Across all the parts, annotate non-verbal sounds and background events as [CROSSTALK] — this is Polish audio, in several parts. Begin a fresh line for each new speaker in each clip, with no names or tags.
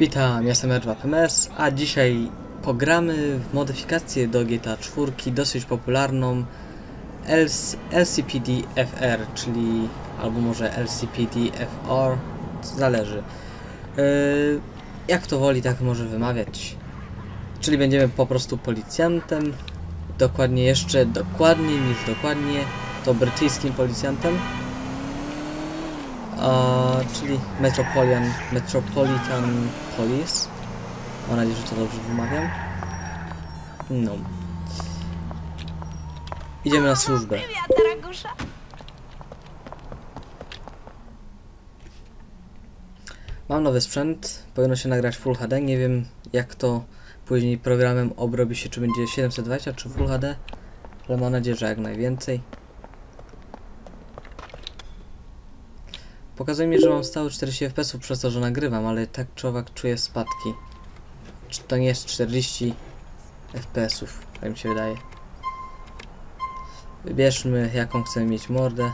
Witam, jestem R2PMS, a dzisiaj pogramy w modyfikację do GTA 4, dosyć popularną LC LCPD FR, czyli albo może LCPD FR, zależy. Yy, jak to woli, tak może wymawiać. Czyli będziemy po prostu policjantem, dokładnie jeszcze dokładniej niż dokładnie, to brytyjskim policjantem. A, czyli Metropolitan, Metropolitan Police. Mam nadzieję, że to dobrze wymawiam. No. Idziemy na służbę. Mam nowy sprzęt, powinno się nagrać Full HD, nie wiem jak to później programem obrobi się, czy będzie 720 czy Full HD, ale mam nadzieję, że jak najwięcej. Pokazuje mi, że mam stałe 40 fps przez to, że nagrywam, ale tak czy owak czuję spadki. To nie jest 40 fps, tak mi się wydaje. Wybierzmy jaką chcemy mieć mordę.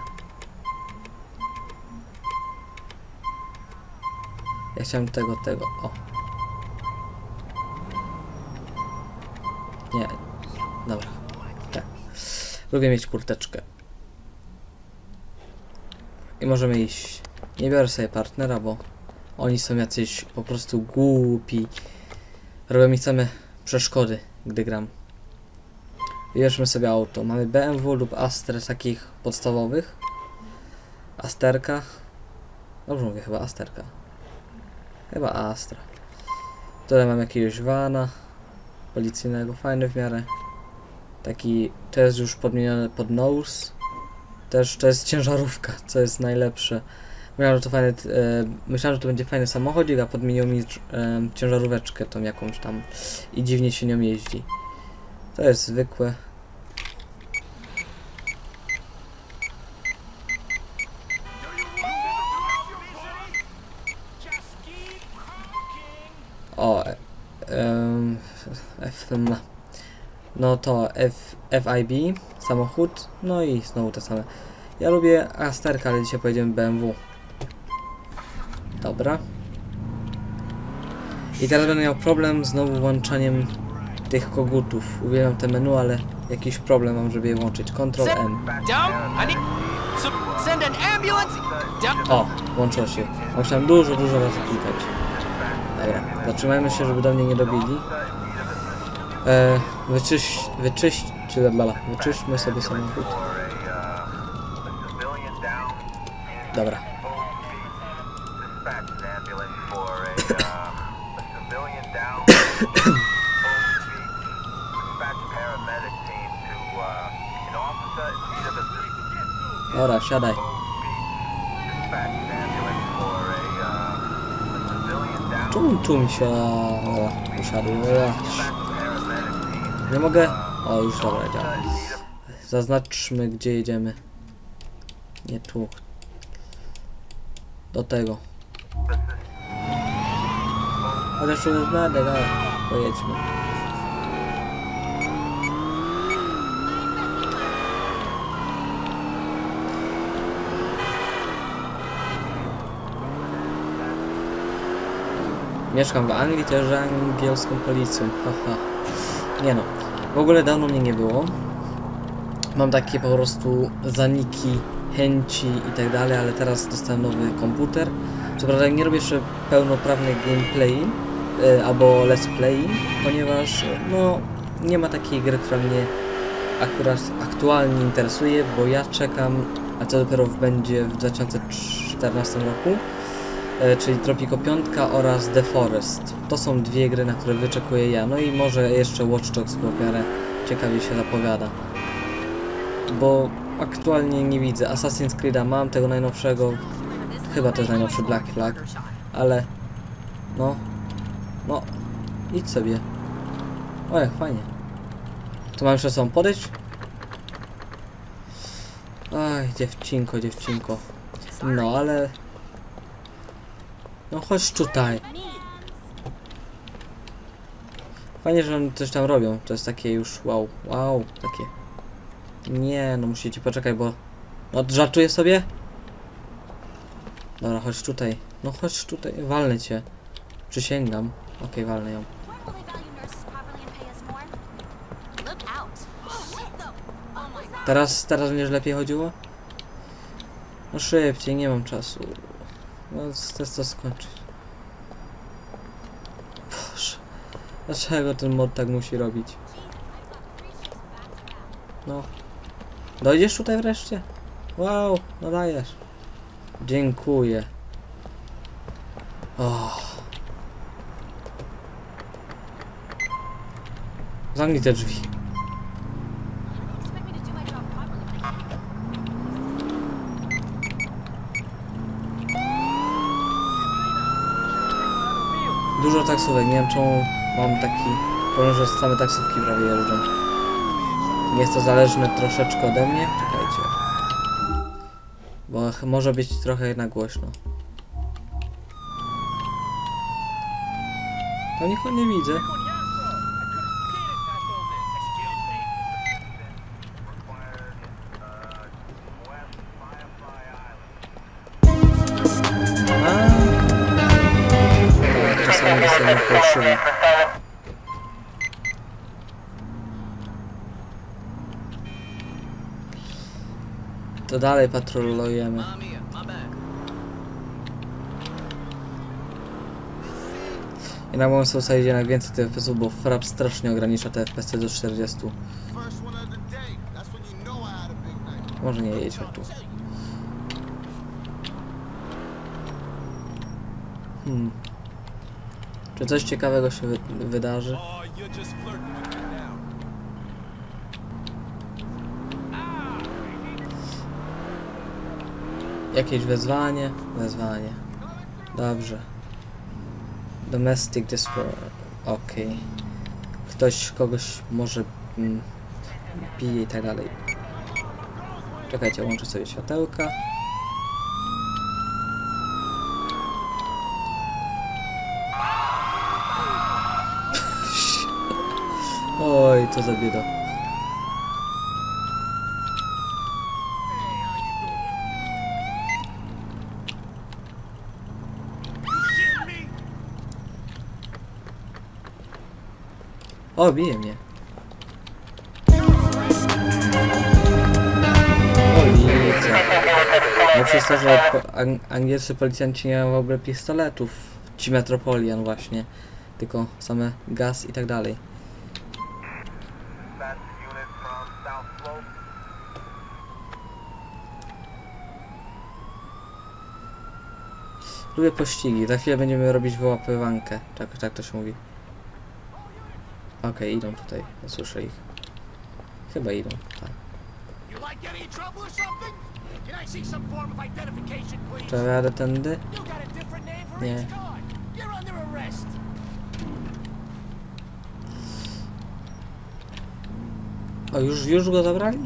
Ja chciałem tego, tego, o. Nie, dobra, tak. Lubię mieć kurteczkę. I możemy iść. Nie biorę sobie partnera, bo oni są jacyś po prostu głupi. Robią mi same przeszkody, gdy gram. Wybierzmy sobie auto. Mamy BMW lub Astrę takich podstawowych. Asterka. Dobrze mówię, chyba Asterka. Chyba Astra. Tutaj mam jakiegoś vana policyjnego, fajny w miarę. Taki, to jest już podmieniony pod nose. Też to jest ciężarówka, co jest najlepsze. Myślałem, że to fajny, e, myślałem, że to będzie fajny samochodzik, a podmienił mi e, ciężaróweczkę tą jakąś tam i dziwnie się nią jeździ. To jest zwykłe. O, e, em, F, no. no to F, FIB, samochód, no i znowu te same. Ja lubię Asterka, ale dzisiaj pojedziemy BMW. Dobra. I teraz będę miał problem znowu włączaniem tych kogutów. Uwielbiam te menu, ale jakiś problem mam, żeby je włączyć. Ctrl M. O, włączyło się. Musiałem dużo, dużo razy klikać. Dobra, zatrzymajmy się, żeby do mnie nie dobili. E, wyczyść, wyczyść, czy dla, wyczyśćmy sobie samochód. Dobra. Dobra, siadaj. Czemu tu mi się o, usiadł? Ach, Nie mogę? O, już dobra, działa. Zaznaczmy, gdzie jedziemy. Nie tu. Do tego. Chociaż już będę, ale pojedźmy. Mieszkam w Anglii, też angielską policją. Haha. Nie no. W ogóle dawno mnie nie było. Mam takie po prostu zaniki, chęci i tak dalej, ale teraz dostałem nowy komputer. Co prawda nie robię jeszcze pełnoprawnych gameplay y, albo let's play, ponieważ no nie ma takiej gry, która mnie akurat aktualnie interesuje, bo ja czekam, a co dopiero będzie w 2014 roku, e, czyli Tropico 5 oraz The Forest. To są dwie gry, na które wyczekuję ja. No i może jeszcze Watch Dogs, bo w miarę ciekawie się zapowiada. Bo aktualnie nie widzę. Assassin's Creed'a mam, tego najnowszego. Chyba to jest najnowszy Black Flag, ale no, no, idź sobie. O jak fajnie. Tu mam jeszcze są podejść? Oj, dziewczynko, dziewczynko. No, ale... No chodź tutaj. Fajnie, że oni coś tam robią. To jest takie już wow, wow, takie. Nie, no musicie poczekać, bo... No żartuję sobie? Dobra, chodź tutaj. No chodź tutaj, walnę cię. Przysięgam. Okej, walnę ją. Teraz, teraz będziesz lepiej chodziło? No szybciej, nie mam czasu. No, chcę to skończyć. Boże. Dlaczego ten mod tak musi robić? No. Dojdziesz tutaj wreszcie? Wow, no dajesz. Dziękuję. O. Zamknij te drzwi. Dużo taksówek, nie wiem czemu mam taki problem, że same taksówki prawie jeżdżą. Jest to zależne troszeczkę ode mnie? Czekajcie. Bo może być trochę na głośno. To nikogo nie widzę. Dalej patrolujemy. I na moim sobie idzie jednak więcej tych FPS-ów, bo Frap strasznie ogranicza te FPS do 40.
First one of the day. That's when you know I had a big night.
Może nie jedźmy tu. Hmm. Czy coś ciekawego się wy wydarzy? Jakieś wezwanie? Wezwanie. Dobrze. Domestic Despair. Okej. Ktoś kogoś może mm, bije i tak dalej. Czekajcie, łączę sobie światełka. [LAUGHS] Oj, to za bieda. O, bije mnie. Policja. No przez to, że ang, angielscy policjanci nie mają w ogóle pistoletów. Ci Metropolian właśnie. Tylko same gaz i tak dalej. Lubię pościgi. Za chwilę będziemy robić wyłapywankę. Tak, tak to się mówi. Okej, idą tutaj. Ja słyszę ich. Chyba idą, tak. Czy ja jadę tędy?
Arrest.
O, już, już go zabrali?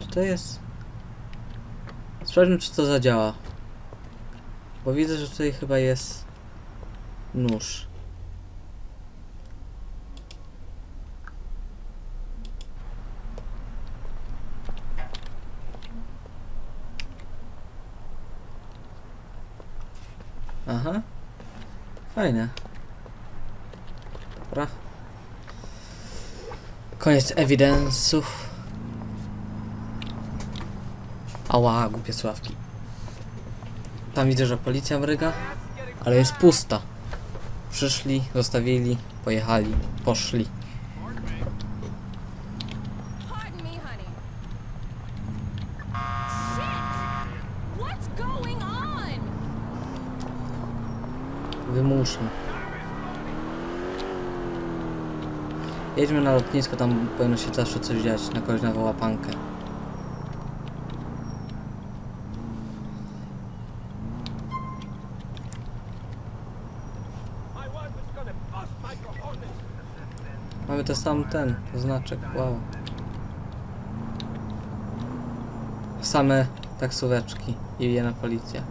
Co to jest? Sprawdźmy, czy to zadziała. Bo widzę, że tutaj chyba jest nóż. Aha. Fajne. Dobra. Koniec ewidensów. Ała, głupie sławki. Tam widzę, że policja mryga, ale jest pusta. Przyszli, zostawili, pojechali, poszli. Wymuszę. Jedźmy na lotnisko, tam powinno się zawsze coś dziać, na kogoś na
cojones.
Mamy ten sam ten, znaczek, wow. Same taksóweczki i jedna policja.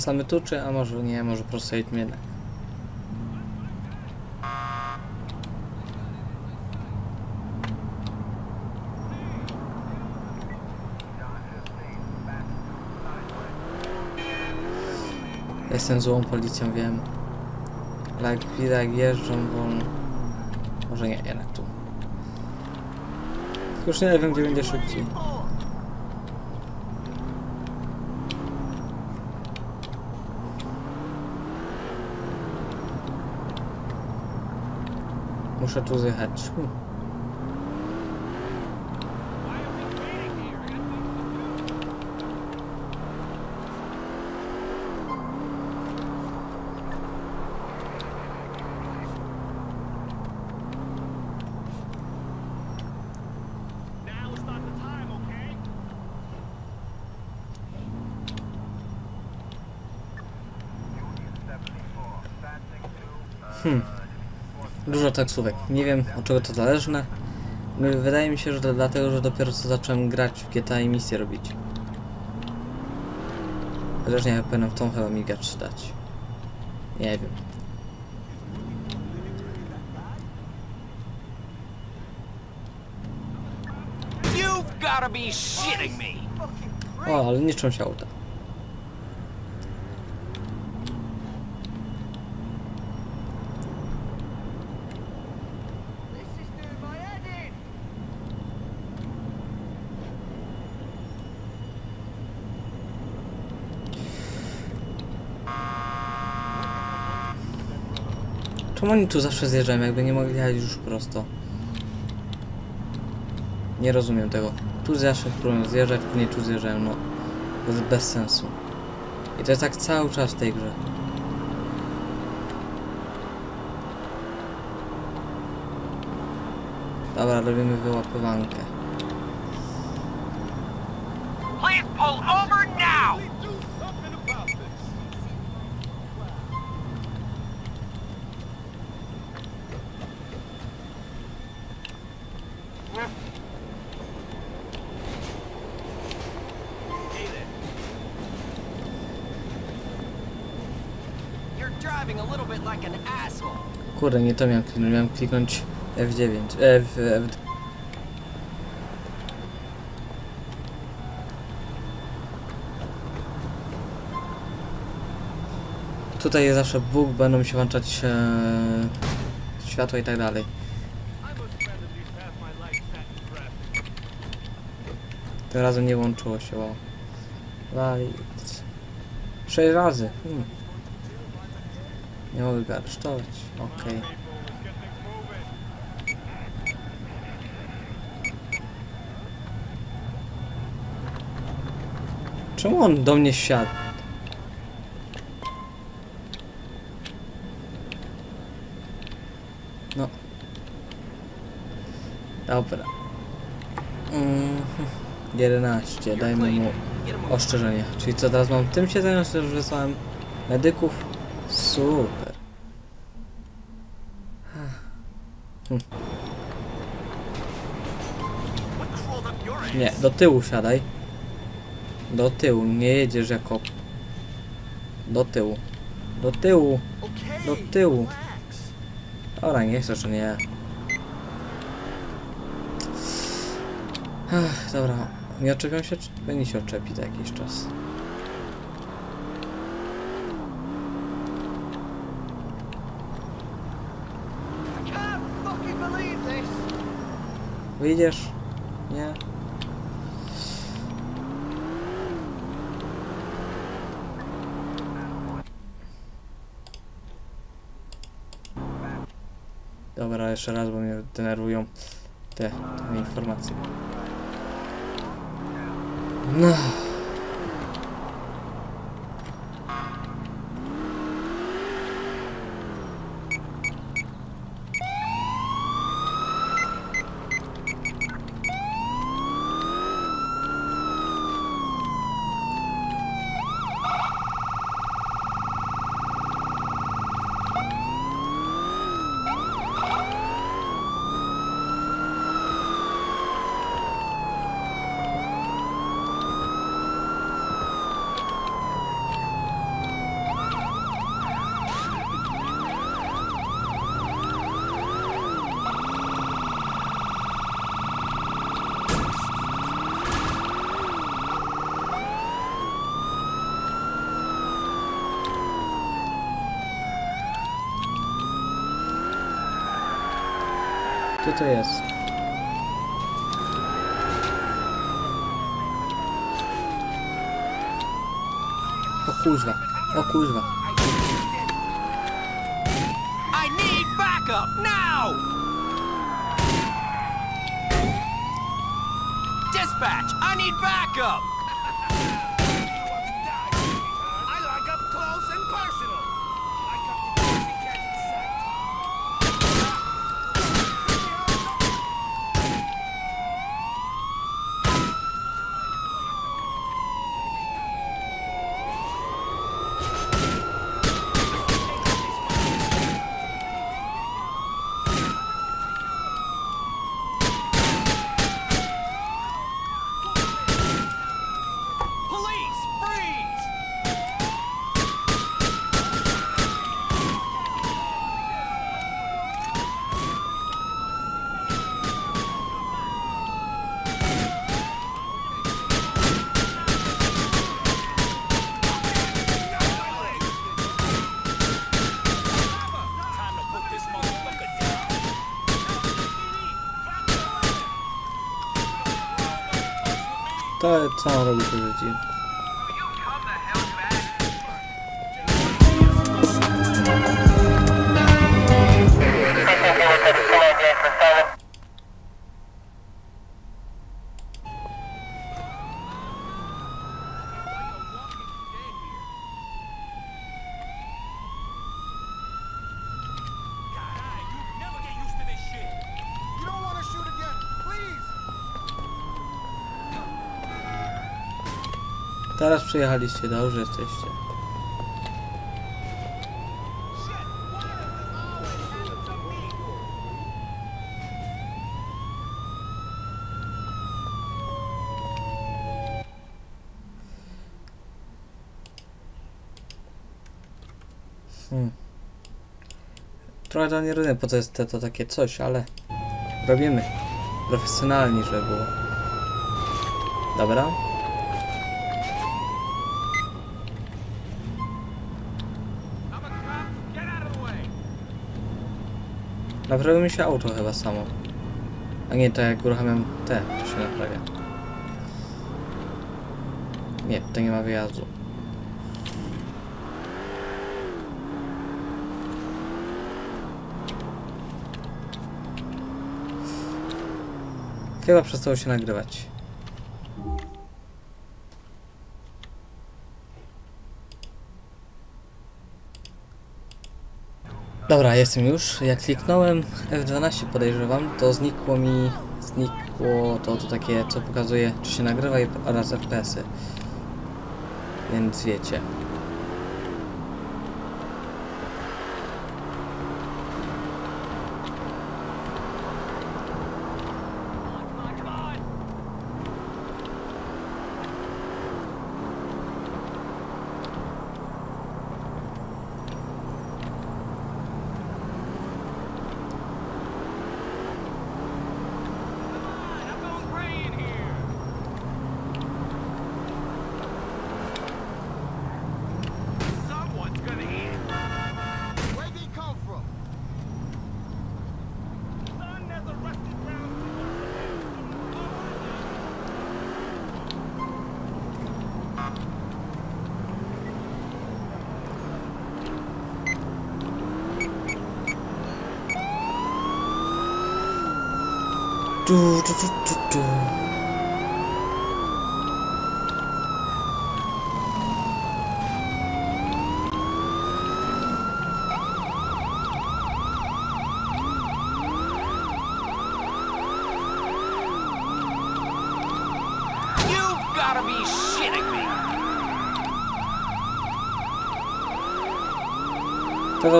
Skręcamy tu, czy a może nie, może po prostu jedźmy jednak. Jestem złą policją, wiem. Ale jak widzę, jak jeżdżą wolno. Może nie, jednak tu. Już nie wiem, gdzie będzie szybciej. Muszę tu zjechać. Hmm.
Now is not the time, okay?
Hmm. Dużo taksówek. Nie wiem od czego to zależne. Wydaje mi się, że to dlatego, że dopiero co zacząłem grać w GTA i misję robić. Chociaż nie, powinienem w tą chyba migacz dać. Nie wiem. O, ale niszczą się auta. Czemu oni tu zawsze zjeżdżają, jakby nie mogli jechać już prosto? Nie rozumiem tego. Tu zawsze próbują zjeżdżać, później tu zjeżdżają, no. To jest bez sensu. I to jest tak cały czas w tej grze. Dobra, robimy wyłapywankę.
Please pull
Kurde, nie to miałem kliknąć, miałem kliknąć F9, e, F, F, Tutaj jest zawsze Bóg, będą się włączać e, światła i tak dalej. Tym razem nie łączyło się, wow. Wali. Sześć razy. Hmm. Nie mogę go aresztować. Okej.
Moving.
Czemu on do mnie siadł? No. Dobra. Mm, 11, dajmy mu ostrzeżenie. Czyli co, teraz mam tym się zająć, że wysłałem medyków? Super.
Ass?
Nie, do tyłu siadaj. Do tyłu, nie jedziesz jako... Do tyłu. Do tyłu. Do tyłu. Dobra, nie chcesz, nie. Ach, dobra. Nie oczepiam się, czy pewnie się oczepi za jakiś czas. Wyjdziesz? Nie? Dobra, jeszcze raz, bo mnie denerwują te, te informacje. No. Gdzie to jest? O kurwa, o kurwa.
I need backup now! Dispatch, I need backup!
To
co on robi Teraz przyjechaliście, dobrze jesteście. Hmm. Trochę to nie rozumiem po co jest to, to takie coś, ale robimy. Profesjonalnie, żeby było. Dobra. Naprawiło mi się auto chyba samo. A nie, to jak uruchamiam te, to się naprawia. Nie, to nie ma wyjazdu. Chyba przestało się nagrywać. Dobra, jestem już. Jak kliknąłem F12 podejrzewam, to znikło mi znikło to, to takie, co pokazuje, czy się nagrywa oraz FPS-y. Więc wiecie. To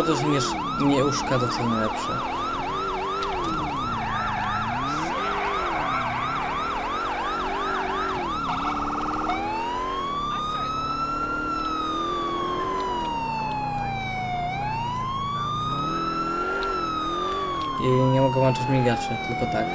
to, że nie, nie uszkadza co najlepsze. I nie mogę łączyć migaczy, tylko tak.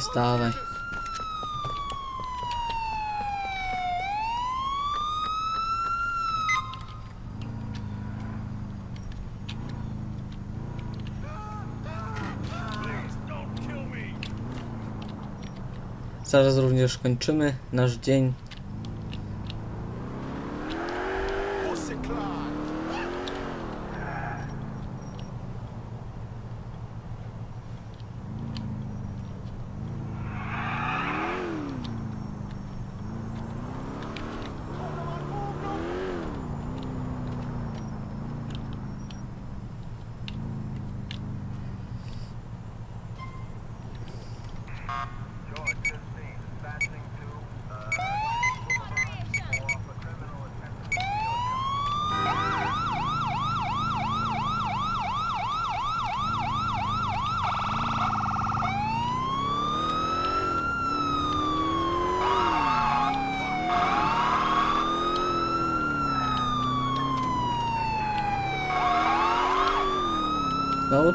Kill me!
Zaraz również kończymy nasz dzień.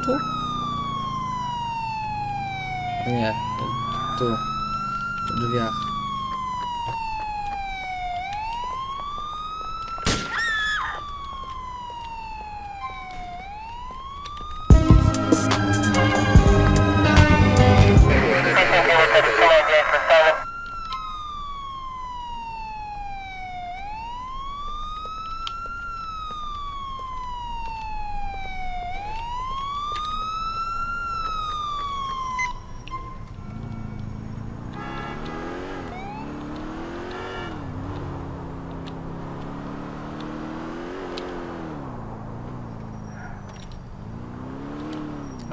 Tu? Nie, tu. W drzwiach.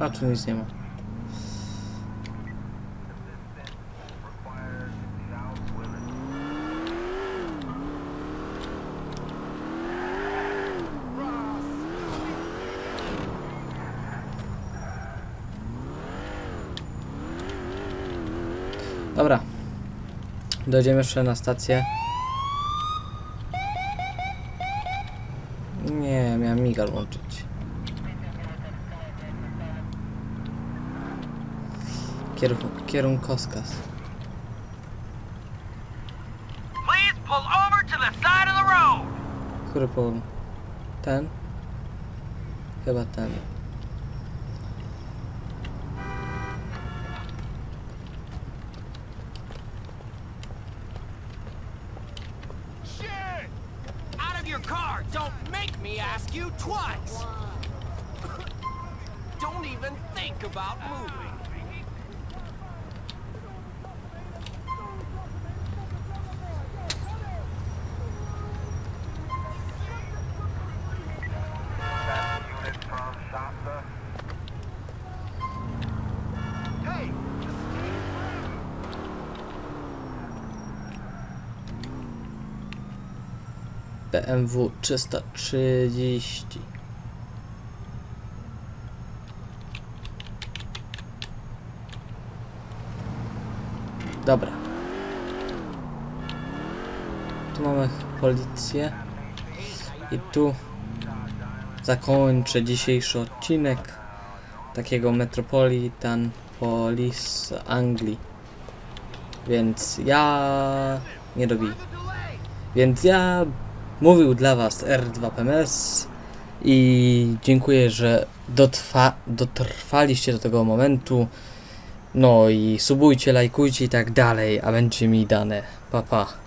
A tu nic nie ma. Dobra. Dojdziemy jeszcze na stację. Nie, miałem migal łączyć. Kierun kierunkowskaz.
Please pull over to the side of the road!
Który pol? Ten? Chyba BMW 330. Dobra. Tu mamy policję. I tu zakończę dzisiejszy odcinek takiego Metropolitan Police Anglii. Więc ja nie robię. Więc ja mówił dla Was R2PMS i dziękuję, że dotrwa, dotrwaliście do tego momentu. No i subujcie, lajkujcie i tak dalej, a będzie mi dane. Pa pa.